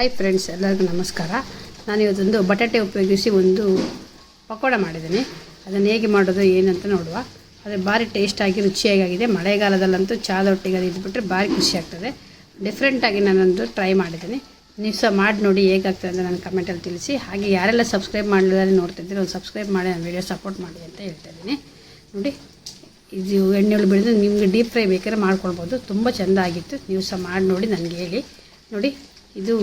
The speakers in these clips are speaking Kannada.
ಹಾಯ್ ಫ್ರೆಂಡ್ಸ್ ಎಲ್ಲರಿಗೂ ನಮಸ್ಕಾರ. ನಾನು ಇವತ್ತೊಂದು ಬಟಾಟೆ ಉಪಯೋಗಿಸಿ ಒಂದು ಪಕೋಡ ಮಾಡಿದ್ದೀನಿ. ಅದನ್ನು ಹೇಗೆ ಮಾಡೋದು, ಏನಂತ ನೋಡುವ. ಅದು ಭಾರಿ ಟೇಸ್ಟಾಗಿ ರುಚಿಯಾಗಿದೆ ಮಳೆಗಾಲದಲ್ಲಂತೂ ಚಾದ ಒಟ್ಟಿಗೆ ಅದು ಇದ್ಬಿಟ್ರೆ ಭಾರಿ ಖುಷಿ ಆಗ್ತದೆ. ಡಿಫ್ರೆಂಟಾಗಿ ನಾನೊಂದು ಟ್ರೈ ಮಾಡಿದ್ದೀನಿ. ನೀವು ಸಹ ಮಾಡಿ ನೋಡಿ ಹೇಗಾಗ್ತದೆ ಅಂತ ನಾನು ಕಮೆಂಟಲ್ಲಿ ತಿಳಿಸಿ. ಹಾಗೆ ಯಾರೆಲ್ಲ ಸಬ್ಸ್ಕ್ರೈಬ್ ಮಾಡಿದ್ರೆ ನೋಡ್ತಿದ್ದೀರಿ ಒಂದು ಸಬ್ಸ್ಕ್ರೈಬ್ ಮಾಡಿ ನಾನು ವೀಡಿಯೋ ಸಪೋರ್ಟ್ ಮಾಡಿ ಅಂತ ಹೇಳ್ತಾ ಇದ್ದೀನಿ. ನೋಡಿ, ಇದು ಎಣ್ಣೆಳು ಬೆಳೆದು ನಿಮಗೆ ಡೀಪ್ ಫ್ರೈ ಬೇಕಾದ್ರೆ ಮಾಡ್ಕೊಳ್ಬೋದು. ತುಂಬ ಚೆಂದ ಆಗಿತ್ತು. ನೀವು ಸಹ ಮಾಡಿ ನೋಡಿ, ನನಗೆ ಹೇಳಿ. ನೋಡಿ, ಇದು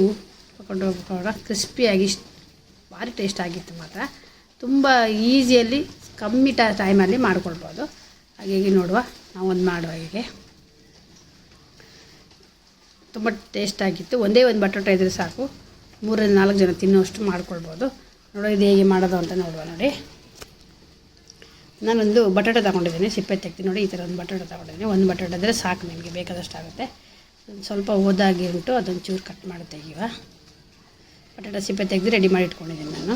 ಪಕೋಡ ಪಕೋಡ ಕ್ರಿಸ್ಪಿಯಾಗಿ ಭಾರಿ ಟೇಸ್ಟ್ ಆಗಿತ್ತು ಮಾತ್ರ. ತುಂಬ ಈಸಿಯಲ್ಲಿ, ಕಮ್ಮಿ ಟ ಟೈಮಲ್ಲಿ ಮಾಡ್ಕೊಳ್ಬೋದು. ಹಾಗಾಗಿ ನೋಡುವ. ನಾವು ಒಂದು ಮಾಡುವ ಹೀಗೆ. ತುಂಬ ಟೇಸ್ಟ್ ಆಗಿತ್ತು. ಒಂದೇ ಒಂದು ಬಟಾಟೆ ಇದ್ದರೆ ಸಾಕು. ಮೂರರಿಂದ ನಾಲ್ಕು ಜನ ತಿನ್ನುವಷ್ಟು ಮಾಡ್ಕೊಳ್ಬೋದು. ನೋಡೋ ಇದು ಹೇಗೆ ಮಾಡೋದು ಅಂತ ನೋಡುವ ನೋಡಿ. ನಾನೊಂದು ಬಟಾಟೆ ತೊಗೊಂಡಿದ್ದೀನಿ, ಸಿಪ್ಪೆ ತೆಗ್ದು ನೋಡಿ, ಈ ಥರ ಒಂದು ಬಟಾಟೆ ತೊಗೊಂಡಿದ್ದೀನಿ. ಒಂದು ಬಟಾಟೆ ಆದರೆ ಸಾಕು ನಿಮಗೆ, ಬೇಕಾದಷ್ಟು ಆಗುತ್ತೆ. ಸ್ವಲ್ಪ ಓದಾಗಿ ಉಂಟು ಅದೊಂದು ಚೂರು ಕಟ್ ಮಾಡಿ ತೆಗಿಯುವ ಬಟಾಟೆ ಸಿಪ್ಪೆ ತೆಗೆದು ರೆಡಿ ಮಾಡಿ ಇಟ್ಕೊಂಡಿದ್ದೀನಿ ನಾನು.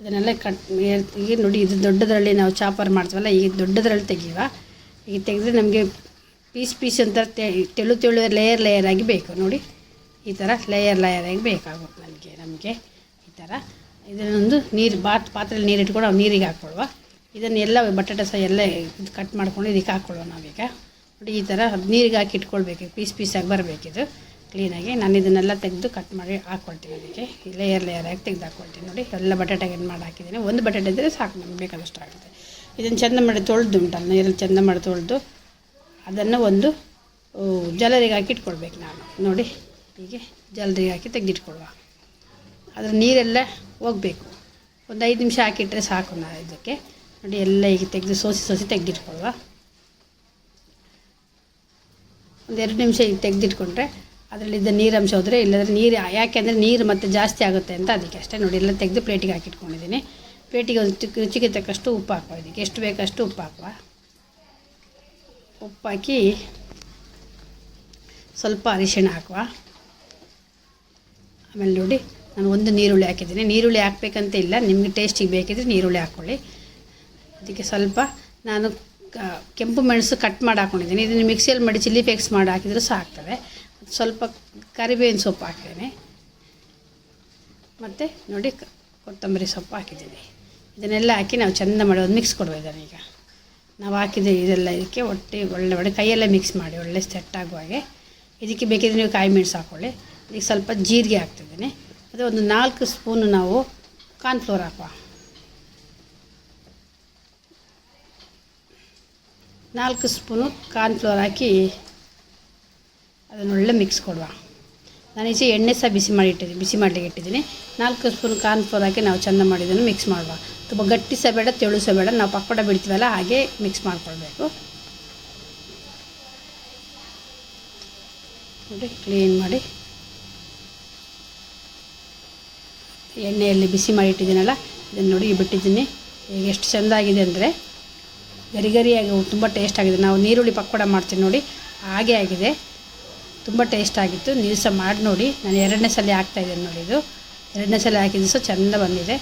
ಇದನ್ನೆಲ್ಲ ಕಟ್ ಈಗ ನೋಡಿ, ಇದು ದೊಡ್ಡದರಲ್ಲಿ ನಾವು ಚಾಪರ್ ಮಾಡ್ತೀವಲ್ಲ ಈಗ ದೊಡ್ಡದರಲ್ಲಿ ತೆಗೀವ ಈಗ ತೆಗೆದ್ರೆ ನಮಗೆ ಪೀಸ್ ಪೀಸ್ ಅಂತ ತೆಳು ತೆಳು ಲೇಯರ್ ಲೇಯರ್ ಆಗಿ ಬೇಕು, ನೋಡಿ. ಈ ಥರ ಲೇಯರ್ ಲೇಯರ್ ಆಗಿ ಬೇಕಾಗುತ್ತೆ ನನಗೆ ನಮಗೆ. ಈ ಥರ ಇದನ್ನೊಂದು ನೀರು, ಬಾತ್ ಪಾತ್ರೆಯಲ್ಲಿ ನೀರು ಇಟ್ಕೊಂಡು ನಾವು ನೀರಿಗೆ ಹಾಕ್ಕೊಳ್ಳುವ ಇದನ್ನೆಲ್ಲ ಬಟಾಟೆ ಸಹ ಎಲ್ಲ ಕಟ್ ಮಾಡ್ಕೊಂಡು ಇದಕ್ಕೆ ಹಾಕ್ಕೊಳ್ಳುವ ನಾವೀಗ. ನೋಡಿ ಈ ಥರ ನೀರಿಗೆ ಹಾಕಿ ಇಟ್ಕೊಳ್ಬೇಕು, ಪೀಸ್ ಪೀಸಾಗಿ ಬರಬೇಕಿದು ಕ್ಲೀನಾಗಿ ನಾನು ಇದನ್ನೆಲ್ಲ ತೆಗೆದು ಕಟ್ ಮಾಡಿ ಹಾಕ್ಕೊಳ್ತೀನಿ ಅದಕ್ಕೆ. ಲೇಯರ್ ಲೇಯರ್ ಆಗಿ ತೆಗೆದು ಹಾಕ್ಕೊಳ್ತೀನಿ ನೋಡಿ. ಎಲ್ಲ ಬಟಾಟೆಗೆ ಏನು ಮಾಡಿ ಹಾಕಿದ್ದೀನಿ. ಒಂದು ಬಟಾಟೆ ಇದ್ದರೆ ಸಾಕು, ನಮ್ಗೆ ಬೇಕಾದಷ್ಟು ಆಗುತ್ತೆ. ಇದನ್ನು ಚೆಂದ ಮಾಡಿ ತೊಳೆದು ಉಂಟಲ್ಲ, ನೀರಲ್ಲಿ ಚೆಂದ ಮಾಡಿ ತೊಳೆದು ಅದನ್ನು ಒಂದು ಜಲರಿಗೆ ಹಾಕಿ ಇಟ್ಕೊಳ್ಬೇಕು ನಾನು. ನೋಡಿ, ಹೀಗೆ ಜಲರಿಗೆ ಹಾಕಿ ತೆಗೆದಿಟ್ಕೊಳ್ಳುವ. ಅದರ ನೀರೆಲ್ಲ ಹೋಗಬೇಕು. ಒಂದು ಐದು ನಿಮಿಷ ಹಾಕಿಟ್ರೆ ಸಾಕು ನಾನು ಇದಕ್ಕೆ. ನೋಡಿ, ಎಲ್ಲ ಈಗ ತೆಗೆದು ಸೋಸಿ ಸೋಸಿ ತೆಗೆದಿಟ್ಕೊಳ್ಳುವ. ಒಂದು ಎರಡು ನಿಮಿಷ ಈಗ ತೆಗೆದಿಟ್ಕೊಂಡ್ರೆ ಅದರಲ್ಲಿದ್ದ ನೀರಂಶ ಹೋದರೆ ಇಲ್ಲದ್ರೆ ನೀರು ಯಾಕೆಂದರೆ ನೀರು ಮತ್ತೆ ಜಾಸ್ತಿ ಆಗುತ್ತೆ ಅಂತ ಅದಕ್ಕೆ ಅಷ್ಟೇ ನೋಡಿ. ಎಲ್ಲ ತೆಗೆದು ಪ್ಲೇಟಿಗೆ ಹಾಕಿಟ್ಕೊಂಡಿದ್ದೀನಿ. ಪ್ಲೇಟಿಗೆ ಒಂದು ರುಚಿಗೆ ತಕ್ಕಷ್ಟು ಉಪ್ಪು ಹಾಕುವ ಇದಕ್ಕೆ. ಎಷ್ಟು ಬೇಕಷ್ಟು ಉಪ್ಪು ಹಾಕುವ. ಉಪ್ಪಾಕಿ ಸ್ವಲ್ಪ ಅರಿಶಿಣ ಹಾಕುವ. ಆಮೇಲೆ ನೋಡಿ, ನಾನು ಒಂದು ನೀರುಳ್ಳಿ ಹಾಕಿದ್ದೀನಿ. ನೀರುಳ್ಳಿ ಹಾಕಬೇಕಂತ ಇಲ್ಲ. ನಿಮಗೆ ಟೇಸ್ಟಿಗೆ ಬೇಕಿದ್ರೆ ನೀರುಳ್ಳಿ ಹಾಕ್ಕೊಳ್ಳಿ. ಅದಕ್ಕೆ ಸ್ವಲ್ಪ ನಾನು ಕೆಂಪು ಮೆಣಸು ಕಟ್ ಮಾಡಿ ಹಾಕೊಂಡಿದ್ದೀನಿ. ಇದನ್ನು ಮಿಕ್ಸಿಯಲ್ಲಿ ಮಾಡಿ ಚಿಲ್ಲಿ ಫ್ಲೇಕ್ಸ್ ಮಾಡಿ ಹಾಕಿದರೂ ಸಹ ಆಗ್ತದೆ ಸ್ವಲ್ಪ ಕರಿಬೇವಿನ ಸೊಪ್ಪು ಹಾಕಿದ್ದೀನಿ. ಮತ್ತು ನೋಡಿ ಕೊತ್ತಂಬರಿ ಸೊಪ್ಪು ಹಾಕಿದ್ದೀನಿ. ಇದನ್ನೆಲ್ಲ ಹಾಕಿ ನಾವು ಚೆಂದ ಮಾಡಿ ಒಂದು ಮಿಕ್ಸ್ ಇದನ್ನು ಈಗ. ನಾವು ಹಾಕಿದ ಇದೆಲ್ಲ ಇದಕ್ಕೆ ಒಟ್ಟಿ ಒಳ್ಳೆ ಒಳ್ಳೆ ಕೈಯಲ್ಲೇ ಮಿಕ್ಸ್ ಮಾಡಿ, ಒಳ್ಳೆ ಸೆಟ್ ಆಗುವ ಹಾಗೆ. ಇದಕ್ಕೆ ಬೇಕಿದ್ರೆ ನೀವು ಕಾಯಿ ಮೆಣಸು ಹಾಕ್ಕೊಳ್ಳಿ ಈಗ ಸ್ವಲ್ಪ ಜೀರಿಗೆ ಹಾಕ್ತಿದ್ದೀನಿ. ಅದು ಒಂದು ನಾಲ್ಕು ಸ್ಪೂನು ನಾವು ಕಾರ್ನ್ಫ್ಲೋರ್ ಹಾಕುವ. ನಾಲ್ಕು ಸ್ಪೂನು ಕಾರ್ನ್ಫ್ಲೋರ್ ಹಾಕಿ ಅದನ್ನೊಳ್ಳೆ ಮಿಕ್ಸ್ ಕೊಡುವ. ನಾನು ಈಚೆ ಎಣ್ಣೆ ಸಹ ಬಿಸಿ ಮಾಡಿ ಇಟ್ಟಿದ್ದೀನಿ, ಬಿಸಿ ಮಾಡಲಿಕ್ಕೆ ಇಟ್ಟಿದ್ದೀನಿ. ನಾಲ್ಕು ಸ್ಪೂನ್ ಕಾರ್ನ್ಫ್ಲೋರ್ ಹಾಕಿ ನಾವು ಚೆಂದ ಮಾಡಿದ್ದನ್ನು ಮಿಕ್ಸ್ ಮಾಡುವ. ತುಂಬ ಗಟ್ಟಿ ಸಹ ಬೇಡ, ತೆಳು ಸಹ ಬೇಡ, ನಾವು ಪಕೋಡ ಬಿಡ್ತೀವಲ್ಲ, ಹಾಗೆ ಮಿಕ್ಸ್ ಮಾಡಿಕೊಳ್ಬೇಕು. ನೋಡಿ, ಕ್ಲೀನ್ ಮಾಡಿ. ಎಣ್ಣೆಯಲ್ಲಿ ಬಿಸಿ ಮಾಡಿ ಇಟ್ಟಿದ್ದೀನಲ್ಲ, ಇದನ್ನು ನೋಡಿ ಬಿಟ್ಟಿದ್ದೀನಿ. ಈಗ ಎಷ್ಟು ಚೆಂದಾಗಿದೆ ಅಂದರೆ ಗರಿ ಗರಿಯಾಗಿ ತುಂಬ ಟೇಸ್ಟ್ ಆಗಿದೆ. ನಾವು ನೀರುಳ್ಳಿ ಪಕೋಡ ಮಾಡ್ತೀವಿ ನೋಡಿ. ಹಾಗೆ ಆಗಿದೆ. ತುಂಬ ಟೇಸ್ಟ್ ಆಗಿತ್ತು. ಸಹ ಮಾಡಿ ನೋಡಿ. ನಾನು ಎರಡನೇ ಸಲ ಹಾಕ್ತಾಯಿದ್ದೇನೆ ನೋಡಿ ಇದು. ಎರಡನೇ ಸಲ ಹಾಕಿದ್ದು ಸಹ ಚೆಂದ ಬಂದಿದೆ.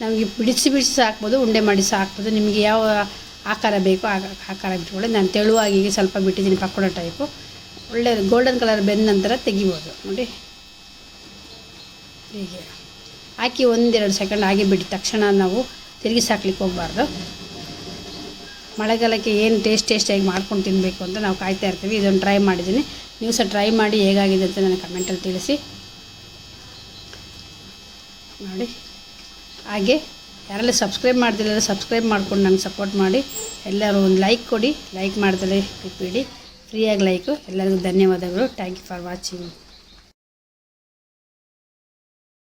ನಮಗೆ ಬಿಡಿಸಿ ಬಿಡಿಸಿ ಸಹ ಹಾಕ್ಬೋದು, ಉಂಡೆ ಮಾಡಿ ಸಹ ಹಾಕ್ಬೋದು. ನಿಮಗೆ ಯಾವ ಆಕಾರ ಬೇಕೋ ಆ ಆಕಾರ ಬಿಟ್ಕೊಳ್ಳಿ. ನಾನು ತೆಳುವಾಗಿ ಸ್ವಲ್ಪ ಬಿಟ್ಟಿದ್ದೀನಿ ಪಕೋಡ ಟೈಪು ಒಳ್ಳೆ ಗೋಲ್ಡನ್ ಕಲರ್ ಬೆಂದ ನಂತರ ತೆಗಿಬೋದು. ನೋಡಿ. ಹೀಗೆ. ಹಾಕಿ ಒಂದೆರಡು ಸೆಕೆಂಡ್ ಆಗಿ ಬಿಟ್ಟು ತಕ್ಷಣ ನಾವು ತಿರುಗಿಸಿ ಹಾಕ್ಲಿಕ್ಕೆ ಹೋಗಬಾರ್ದು. ಮಳೆಗಾಲಕ್ಕೆ ಏನು ಟೇಸ್ಟ್ ಟೇಸ್ಟಿಯಾಗಿ ಮಾಡ್ಕೊಂಡು ತಿನ್ನಬೇಕು ಅಂತ ನಾವು ಕಾಯ್ತಾ ಇರ್ತೀವಿ. ಇದೊಂದು ಟ್ರೈ ಮಾಡಿದ್ದೀನಿ. ನೀವು ಸಹ ಟ್ರೈ ಮಾಡಿ ಹೇಗಾಗಿದೆ ಅಂತ ನನಗೆ ಕಮೆಂಟಲ್ಲಿ ತಿಳಿಸಿ. ನೋಡಿ. ಹಾಗೆ, ಯಾರೆಲ್ಲ ಸಬ್ಸ್ಕ್ರೈಬ್ ಮಾಡ್ತಿಲ್ಲ ಸಬ್ಸ್ಕ್ರೈಬ್ ಮಾಡ್ಕೊಂಡು ನನಗೆ ಸಪೋರ್ಟ್ ಮಾಡಿ. ಎಲ್ಲರೂ ಒಂದು ಲೈಕ್ ಕೊಡಿ. ಲೈಕ್ ಮಾಡ್ದಲೇ ಬಿಡಿ ಫ್ರೀಯಾಗಿ ಲೈಕು ಎಲ್ಲರಿಗೂ ಧನ್ಯವಾದಗಳು. Thank you for watching